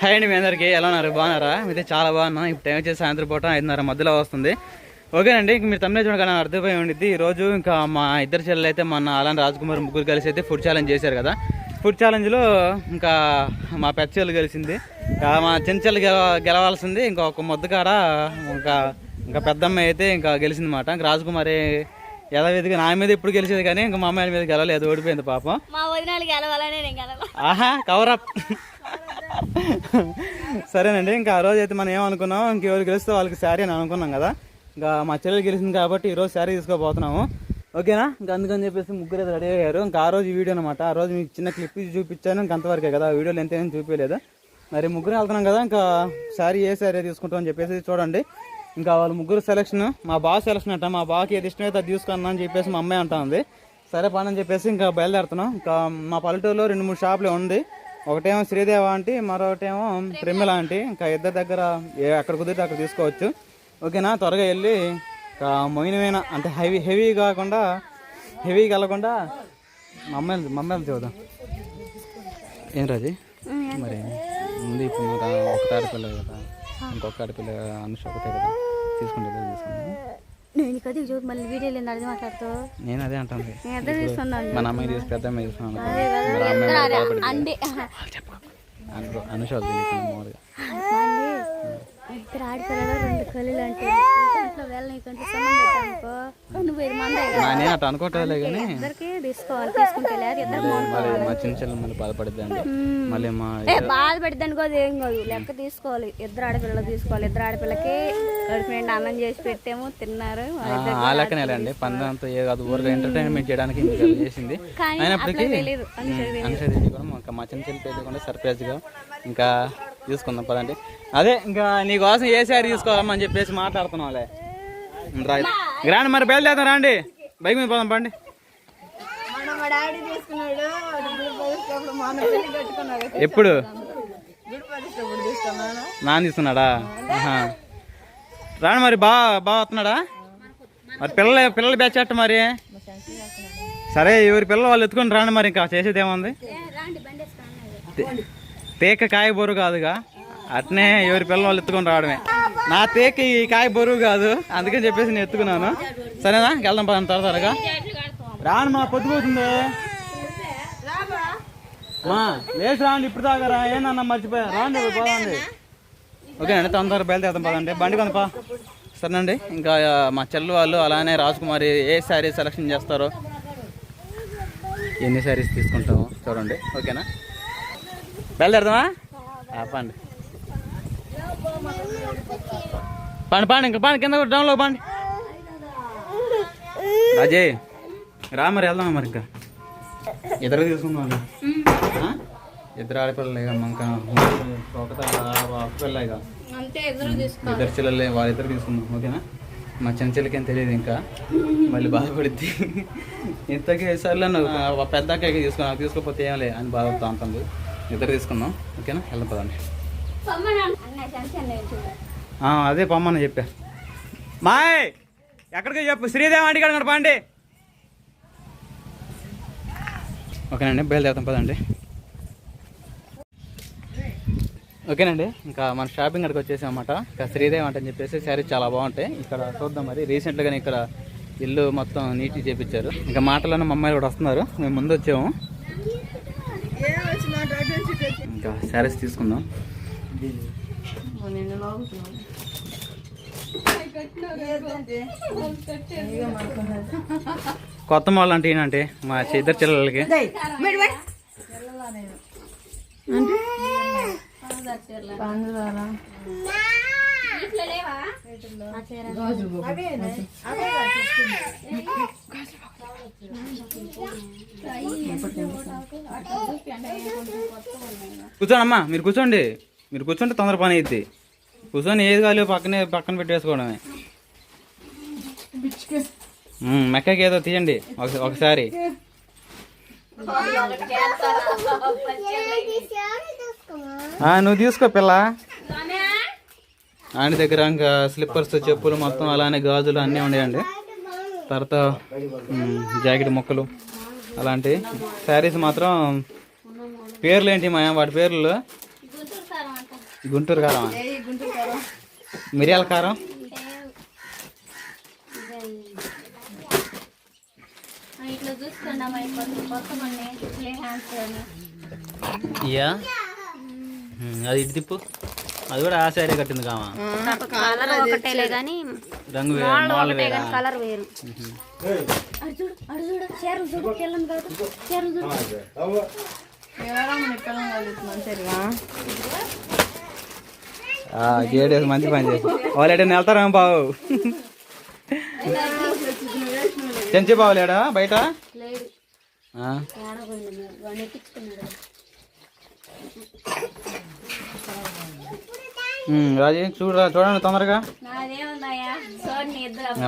Hi అండి మీ అందరికీ. ఎలా ఉన్నారు? బాగున్నారా? మీతో చాలా బాగున్నాం. ఇప్పుడు టైం వచ్చేసి సాయంత్రం పూట ఐదున్నర మధ్యలో వస్తుంది. ఓకేనండి ఇంక మీరు తమిళ చూడగానే అర్థమైపోయి ఉండిద్ది. ఈ రోజు ఇంకా మా ఇద్దరు చెల్లెలు అయితే మన అలాంటి రాజ్కుమార్ ముగ్గురు కలిసి అయితే ఫుడ్ ఛాలెంజ్ చేశారు కదా. ఫుడ్ ఛాలెంజ్లో ఇంకా మా పెద్ద చెల్లు గెలిచింది. మా చిన్న చెల్లు గెల గెలవాల్సింది. ఇంకా ఒక ముద్ద కాడ ఇంకా ఇంకా పెద్దమ్మాయి అయితే ఇంకా గెలిచింది అనమాట ఇంకా రాజకుమారి యథావిధిగా నా మీద ఇప్పుడు గెలిచేది కానీ ఇంకా మా అమ్మాయి మీద గెలవలేదు. ఓడిపోయింది పాపం. మా వదినాలు గెలవాలనే నేను గెలవాలి. ఆహా కవరప్ సరేనండి ఇంకా ఆ రోజు అయితే మనం ఏమనుకున్నాం? ఇంకెవరు గెలిస్తే వాళ్ళకి శారీ అని అనుకున్నాం కదా. ఇంకా మా చెల్లెలు గెలిచింది కాబట్టి ఈరోజు శారీ తీసుకోబోతున్నాము. ఓకేనా? ఇంకా అందుకని చెప్పేసి ముగ్గురు అయితే రెడీ అయ్యారు. ఇంకా ఆ రోజు వీడియో అనమాట ఆ రోజు మీకు చిన్న క్లిప్ చూపించాను. ఇంకా అంతవరకే కదా. ఆ ఎంతైనా చూపించలేదు. మరి ముగ్గురు వెళ్తున్నాం కదా. ఇంకా శారీ ఏ శారీ తీసుకుంటాం అని చెప్పేసి చూడండి. ఇంకా వాళ్ళు ముగ్గురు సెలక్షన్ మా బావ సెలక్షన్ అంట. మా బావకి ఏది ఇష్టమైతే అది తీసుకున్నా అని చెప్పేసి మా అమ్మాయి అంటుంది సరే పని అని చెప్పేసి ఇంకా బయలుదేరుతున్నాం. ఇంకా మా పల్లెటూరులో రెండు మూడు షాపులు ఉంది. ఒకటేమో శ్రీదేవ ఆంటీ మరొకటేమో ప్రేమిల ఆంటీ. ఇంకా ఇద్దరి దగ్గర ఏ అక్కడ కుదిరితే అక్కడ తీసుకోవచ్చు. ఓకేనా? త్వరగా వెళ్ళి ఇంకా మొయినమైన అంటే హెవీ హెవీ కాకుండా హెవీ వెళ్ళకుండా మమ్మల్ని మమ్మల్ని చూద్దాం. ఏం రాజీ? మరి ముందు ఇప్పుడు నాకు ఒక ఆడపిల్ల కదా. ఇంకొక ఆడపిల్ల అనుష ఒకటే కదా. తీసుకుంటే ఇద్దరు నేను కది చూడు మళ్ళీ వీడియోలో ఏంది అర్థం మాట్లాడుతావు నేను అదే అంటాను. నేను అర్థం తీసుకున్నాను మన అమ్మాయి తీసి పెద్ద అమ్మాయి తీసుకున్నాను అనుష ఇద్దరు ఆడపిల్లలు రెండు కళ్ళు అంటే ఇంట్లో వెళ్ళ నీకంటే సన్నం పెట్టానుకో. నువ్వు ఐదు మంది నా నేను అట్లా అనుకోవట్లే కానీ ఇద్దరికి తీసుకోవాలి తీసుకుంటే లేదు ఇద్దరు మరి మా చిన్న చెల్లెలు మళ్ళీ బాధపడిద్ది అండి మళ్ళీ మా ఏ కాదు. లెక్క తీసుకోవాలి ఇద్దరు ఆడపిల్లలు తీసుకోవాలి. ఇద్దరు ఆడపిల్లకి అన్నం చేసి పెట్టాము తిన్నారు. ఆ, ఆ లెక్కనే అండి పందంతా ఏ కాదు ఊరికి ఎంటర్టైన్మెంట్ చేయడానికి చేసింది. అయినప్పటికీ అనుసరించి కూడా మా- మా చిన్న చెల్లి తెలియకుండా సర్ప్రైజ్గా ఇంకా తీసుకుందాం పదండి. అదే ఇంకా నీకోసం ఏ శారీ తీసుకోవాలని చెప్పేసి మాట్లాడుతున్నాంలే రా రాండి మరి బయలుదేరదాం రాండి. బైక్ మీద పోదాం పండి. ఎప్పుడు? నాన్న తీసుకున్నాడా. రాండి మరి బా బాగా వస్తున్నాడా? మరి పిల్లలు పిల్లలు బెచ్చట్ట మరి. సరే ఎవరి పిల్లలు వాళ్ళు ఎత్తుకొని రాండి మరి ఇంకా చేసేది ఏముంది? తేక కాయ బరువు కాదుగా. అట్నే ఎవరి పిల్లలు వాళ్ళు ఎత్తుకొని రావడమే. నా తేక ఈ కాయ బరువు కాదు. అందుకని చెప్పేసి నేను ఎత్తుకున్నాను. సరేనా? వెళ్దాం పదండి త్వర త్వరగా. రాను మా పొద్దుపోతుంది మా లేచి రాండి ఇప్పుడు దాకా రా. ఏనన్నా మర్చిపోయా? రాండి పోదండి. ఓకేనండి తొందర బయలుదేరుతాం పదండి. బండి కొనపా సరేనండి ఇంకా మా చెల్లి వాళ్ళు అలానే రాజకుమారి ఏ శారీ సెలెక్షన్ చేస్తారో ఎన్ని శారీస్ తీసుకుంటామో చూడండి. ఓకేనా? బయలుదేరదామా? ఆ, పండి. పండి పండి ఇంకా పండి కింద డౌన్లో పండి. రాజే రా మరి వెళ్దామా మరి ఇంకా? ఇద్దరు తీసుకుందాం? ఇద్దరు ఆడపిల్లలు ఇక తీసుకో ఇద్దరు చెల్లెలు వాళ్ళిద్దరు తీసుకుందాం ఓకేనా? మా చిన్న చెల్లెకి ఏం తెలియదు ఇంకా. మళ్ళీ బాధపడిద్ది. ఇంతకీ సర్లే నువ్వు పెద్ద అక్కకి తీసుకో నాకు తీసుకోకపోతే ఏం లే అని బాధపడుతూ ఉంటుంది ఇద్దరు తీసుకుందాం. ఓకేనా? వెళ్దాం పదండి. అదే పొమ్మని చెప్పా. మాయ్! ఎక్కడికి చెప్పు? శ్రీదేవి ఆంటీ కాడ పండి ఓకేనండి బయలుదేరుతాం పదండి. ఓకేనండి ఇంకా మన షాపింగ్ అక్కడికి వచ్చేసాం అన్నమాట. ఇంకా శ్రీదేవి అంట అని చెప్పేసి శారీ చాలా బాగుంటాయి. ఇక్కడ చూద్దాం మరి. రీసెంట్గానే ఇక్కడ ఇల్లు మొత్తం నీట్గా చేపించారు. ఇంకా మాటలోనే మా అమ్మాయిలు కూడా వస్తున్నారు. మేము ముందు వచ్చాము ఏం వచ్చి మాట అటు వచ్చి ఇటు వచ్చి. ఇంకా శారీస్ తీసుకుందాం. కొత్త మోళ్ళు అంటే ఏంటంటే మా ఇద్దరు చిల్లలకి. డేయ్, మెడి మెడి. అంటే? పందులారా? ఇట్లా లేవా అవేనే, అవే కదా చెప్తుంది. కూర్చోండి మీరు కూర్చోండి మీరు కూర్చుంటే తొందర పని అయింది కూర్చొని ఏది కాలేదు పక్కనే పక్కన పెట్టేసుకోవడమే మెక్కకి ఏదో తీయండి ఒక- ఒకసారి నువ్వు తీసుకో పిల్ల ఆయన దగ్గర ఇంకా స్లిప్పర్స్ చెప్పులు మొత్తం అలానే గాజులు అన్నీ ఉన్నాయండి తర్వాత జాకెట్ ముక్కలు అలాంటి శారీస్ మాత్రం పేర్లు ఏంటి మా వాటి పేర్లు? గుంటూరు కారం. ఏ గుంటూరు కారం మిరియాల కారం? ఇయ్యా? అది ఇటు తిప్పు. అది కూడా ఆ సైడే కట్టింది కామా? కలర్ ఒకటేలే కానీ రంగు వేరే, కలర్ వేరు. గేడేసి మంచి పని చేసి. వాళ్ళు ఎటైనా వెళ్తారా బావు చెంచి బావు లేడా బయట? ఎక్కించుకున్నాడు. రాజీ చూడరా చూడండి తొందరగా.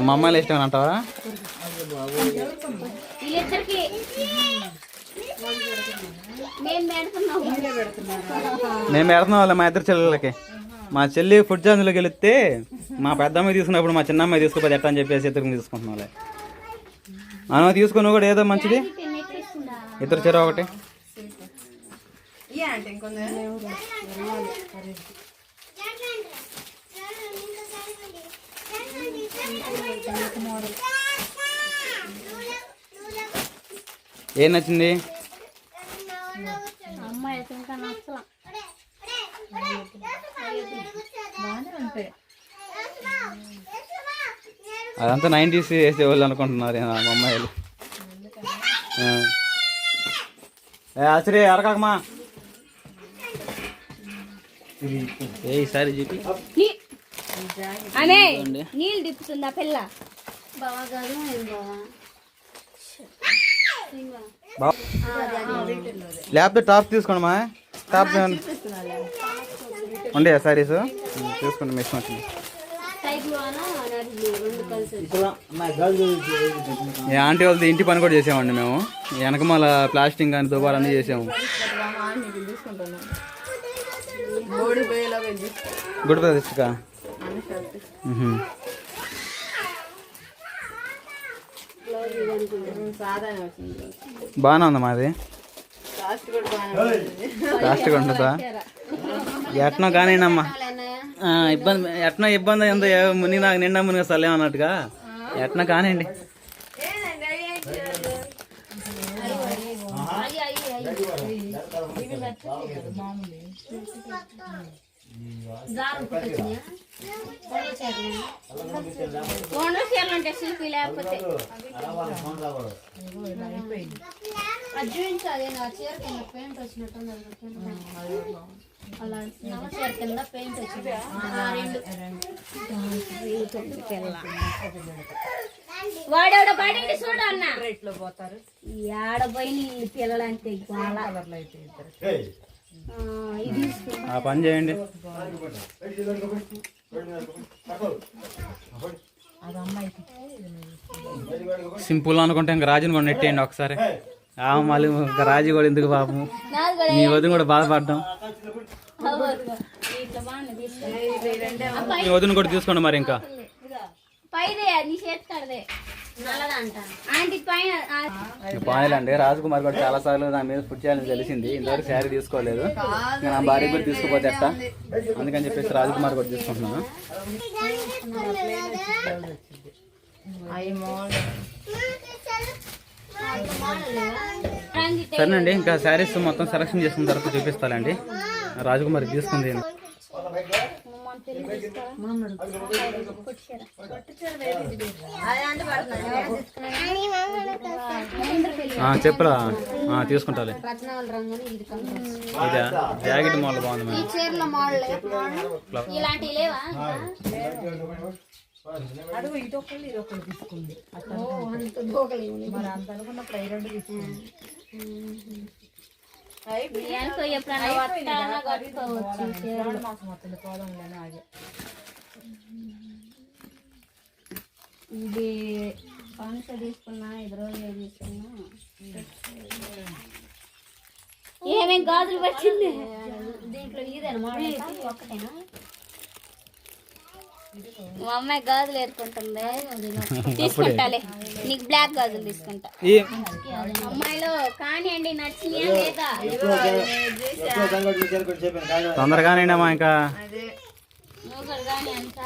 మా అమ్మాయిలు ఇష్టం అంటావా? మేము పెడుతున్నాం వాళ్ళ మా ఇద్దరు చెల్లెలకి మా చెల్లి ఫుడ్ ఛాన్స్లోకి వెళితే మా పెద్దమ్మాయి తీసుకున్నప్పుడు మా చిన్నమ్మాయి తీసుకుపోతే ఎట్లా అని చెప్పేసి ఇద్దరు తీసుకుంటున్నాం వాళ్ళే. మనం తీసుకుని కూడా ఏదో మంచిది? ఇద్దరు చెర ఒకటి. ఏం నచ్చింది? అదంతా నైంటీస్ వేసేవాళ్ళు అనుకుంటున్నారు మా అమ్మాయిలు. ఆశ్రీ అరకాకమా? ఏ ఈసారి చెప్పి అనే నీళ్ళు తిప్పుతుందా పిల్ల? లేకపోతే టాప్ తీసుకోండి మా టాప్ ఉండే సారీస్ తీసుకోండి మిషన్ వచ్చింది ఆంటీ వాళ్ళది ఇంటి పని కూడా చేసామండి మేము. వెనకమాల ప్లాస్టింగ్ కానీ దుబారా అన్నీ చేసాము గుడ్ ప్రతిష్ఠక బాగానే ఉంది మాది? లాస్ట్గా ఉంటుందా? ఎట్నో కానీనమ్మా. ఆ, ఇబ్బంది ఎట్నో ఇబ్బంది ఎంత ముని నాకు నిండా మునిగా సలేం అన్నట్టుగా. ఎట్నో కానివ్వండి ఓనర్ చీరలు ఉంటాయి సిల్క్ లేకపోతే అది చూపించు అదే చీర కింద పెయింట్ వచ్చినట్టు అలా నల్ల చీర కింద పెయింట్ వచ్చింది వాడేవాడ పడింది చూడు అన్న. ఇట్లా పోతారు. ఆడపోయిన ఈ పిల్లలంటే గోల. ఆ, పని చేయండి. సింపుల్ అనుకుంటే ఇంకా రాజుని కూడా నెట్టేయండి ఒకసారి. ఆ మళ్ళీ ఇంకా రాజు కూడా ఎందుకు పాపం? మీ వదిన కూడా బాధపడ్డాం. మీ వదిన కూడా తీసుకోండి మరి ఇంకా. పైదే నీ చేతి కడదే. నల్లదంట. ఆంటీ పైన ఆ- పాయలండి రాజకుమార్ కూడా చాలా సార్లు నా మీద ఫుడ్ చేయాలని తెలిసింది. ఇంతవరకు శారీ తీసుకోలేదు. ఇంకా నా భార్య కూడా తీసుకోపోతే ఎట్టా? అందుకని చెప్పేసి రాజకుమార్ కూడా తీసుకుంటున్నాను. సరేనండి ఇంకా శారీస్ మొత్తం సెలెక్షన్ చేసుకున్న తర్వాత చూపిస్తానండి రాజకుమారి తీసుకుంది. చెప్పురా. అని ఇది జాకెట్ మోడల్ బాగుంది ఈ మేడం చీరల మోడల్ ఇలాంటివి లేవా? అడుగు అంత. మరి అంత అనుకున్నప్పుడు రెండు తీసుకుంది. ఎప్పుడైనా వస్తానా కట్టుకోవచ్చు ఇది పౌన్స్ తీసుకున్నా రోజులు తీసుకున్నా. ఏమేం గాజులు వచ్చింది దీంట్లో ఇదేనా మోడల్ ఒకటేనా మా అమ్మాయి గాజులు ఏరుకుంటుంది. తీసుకుంటాలే. నీకు బ్లాక్ గాజులు తీసుకుంటా. ఈ అమ్మాయిలో కానివ్వండి నచ్చినాయా లేదా? తొందరగానే అమ్మా ఇంకా. కానీ అంత?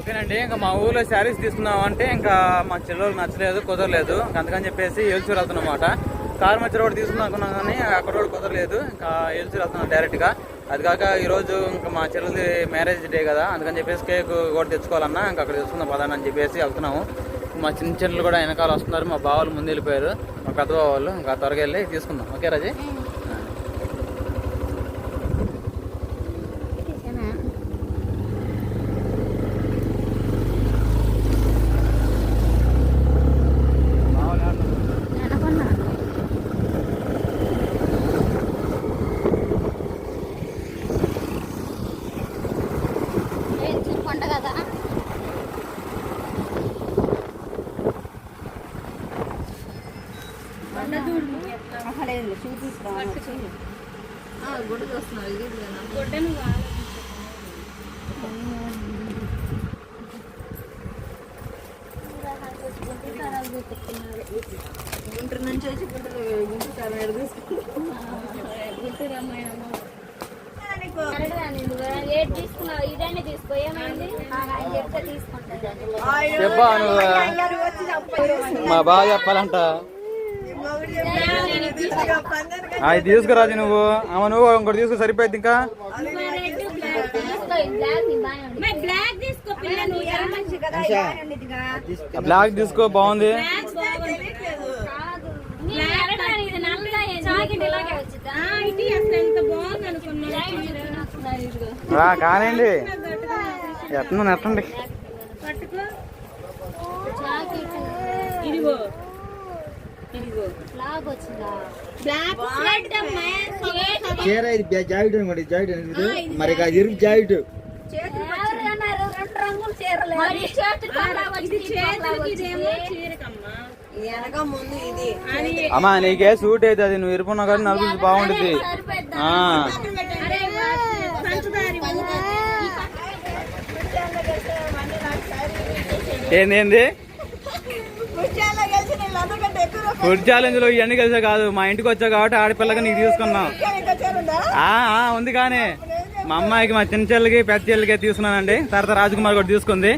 ఓకేనండి ఇంకా మా ఊర్లో శారీస్ తీసుకుందాం అంటే ఇంకా మా చెల్లెలు నచ్చలేదు కుదరలేదు. ఇంకా అందుకని చెప్పేసి ఏల్చూరు వెళ్తున్నాం అనమాట కారు మధ్య కూడా తీసుకుందాం అనుకున్నాం కానీ అక్కడ కూడా కుదరలేదు. ఇంకా ఏల్చూరు వెళ్తున్నాం డైరెక్ట్గా. అది కాక ఈరోజు ఇంకా మా చెల్లెది మ్యారేజ్ డే కదా అందుకని చెప్పేసి కేక్ కూడా తెచ్చుకోవాలన్నా ఇంకా అక్కడ తెచ్చుకుందాం పదాన్ని అని చెప్పేసి వెళ్తున్నాము. మా చిన్న చిన్నలు కూడా వెనకాల వస్తున్నారు. మా బావాలు ముందు వెళ్ళిపోయారు. మా పెద్ద బావాళ్ళు ఇంకా త్వరగా వెళ్ళి తీసుకుందాం. ఓకే రాజీ కొండ కదా అక్కడే చూపిస్తాం గుడి చూస్తున్నావు గుంటూరు నుంచి వచ్చి గుంటూరు గుంటూరు కాలం ఏది తీసుకో ఏమైంది మా బాగా చెప్పాలంట. అది తీసుకురాజు నువ్వు. ఆమె నువ్వు ఇంకోటి తీసుకు సరిపోయింది ఇంకా? తీసుకో బ్లాక్ని బాగానే ఉంది బ్లాక్ తీసుకో పిల్ల చీర ఇది బ్యా- జాకెట్ అనుకోండి జాకెట్ మరి ఇరుగు జాకెట్ అమ్మా నీకే సూట్ అయితే అది నువ్వు ఇరుపున్నావు కానీ నలుగురు బాగుంటుంది. ఏంది ఏంది ముత్యాల్లో కలిసి నేను అందరికంటే ఎక్కువ ఫుడ్ ఛాలెంజ్లో ఇవన్నీ కలిసే కాదు. మా ఇంటికి వచ్చావు కాబట్టి ఆడపిల్లగా నీకు తీసుకున్నాం. ఉంది? కానీ. మా అమ్మాయికి మా చిన్న చెల్లికి పెద్ద చెల్లికి తీసుకున్నానండి. తర్వాత రాజకుమార్ కూడా తీసుకుంది.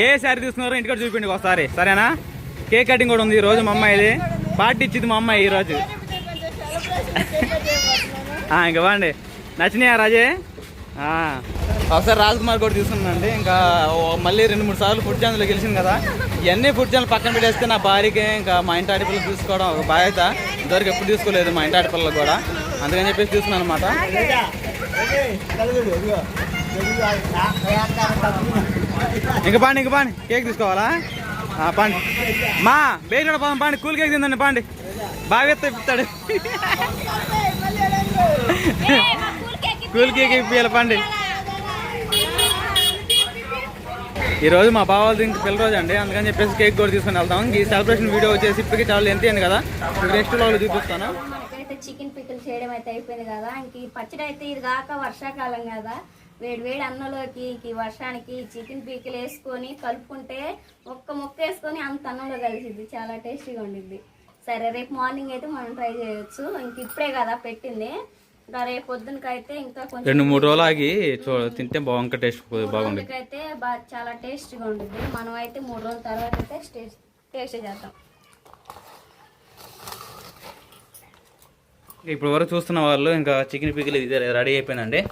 ఏ శారీ తీసుకున్నారో ఇంటికి చూపిండి ఒకసారి. సరేనా? కేక్ కటింగ్ కూడా ఉంది ఈ రోజు మా అమ్మాయిది. పార్టీ ఇచ్చింది మా అమ్మాయి ఈ రోజు ఆ, ఇంకా బాండి నచ్చినాయా రాజే? ఒకసారి రాజ్కుమార్ కూడా తీసుకున్నానండి. ఇంకా మళ్ళీ రెండు మూడు సార్లు ఫుడ్ ఛానల్ గెలిచింది కదా. ఇవన్నీ ఫుడ్ ఛానల్ పక్కన పెట్టేస్తే నా భార్యకి ఇంకా మా ఇంటి ఆడపిల్లలు తీసుకోవడం ఒక బాధ్యత. ఇంతవరకు ఎప్పుడు తీసుకోలేదు మా ఇంటి ఆడపిల్లలు కూడా. అందుకని చెప్పేసి తీసుకున్నాను అనమాట ఇంకా పాండి ఇంకా పాండి. కేక్ తీసుకోవాలా? పాండి. మా బేగడ పోదాం పాండి. కూల్ కేక్ తిందండి పాండి. బాగా ఎత్త ఇస్తాడు ఏయ్, మా కూల్ కేక్ కూల్ కేక్ ఇప్పియాలి పండి. ఈరోజు మా బావాలది ఇంక పిల్ల రోజు అండి. అందుకని చెప్పేసి కేక్ కూడా తీసుకుని వెళ్తాం ఈ సెలబ్రేషన్ వీడియో వచ్చేసి ఇప్పటికి చాలా ఎంత అయింది కదా. నెక్స్ట్ వాళ్ళు చూపిస్తాను. మనకైతే చికెన్ పిక్కలు చేయడం అయితే అయిపోయింది కదా. ఇంక ఈ పచ్చడి అయితే ఇది కాక వర్షాకాలం కదా. వేడి వేడి అన్నంలోకి ఇంక ఈ వర్షానికి చికెన్ పీకలు వేసుకొని కలుపుకుంటే ఒక్క ముక్క వేసుకొని అంత అన్నంలో కలిసిద్ది. చాలా టేస్టీగా ఉండిద్ది. సరే రేపు మార్నింగ్ అయితే మనం ట్రై చేయొచ్చు. ఇంక ఇప్పుడే కదా పెట్టింది. రేపు పొద్దునకైతే ఇంకా కొంచెం రెండు మూడు రోజులు ఆగి తింటే బాగా టేస్ట్ బాగుంది అయితే చాలా టేస్టీగా ఉండిద్ది. మనం అయితే మూడు రోజుల తర్వాత అయితే టేస్ట్ టేస్ట్ చేద్దాం. ఇప్పుడు వరకు చూస్తున్న వాళ్ళు ఇంకా చికెన్ పికిల్ ఇది రెడీ అయిపోయిందండి.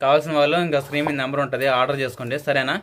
కావాల్సిన వాళ్ళు ఇంకా స్క్రీన్ మీద నెంబర్ ఉంటుంది ఆర్డర్ చేసుకోండి. సరేనా?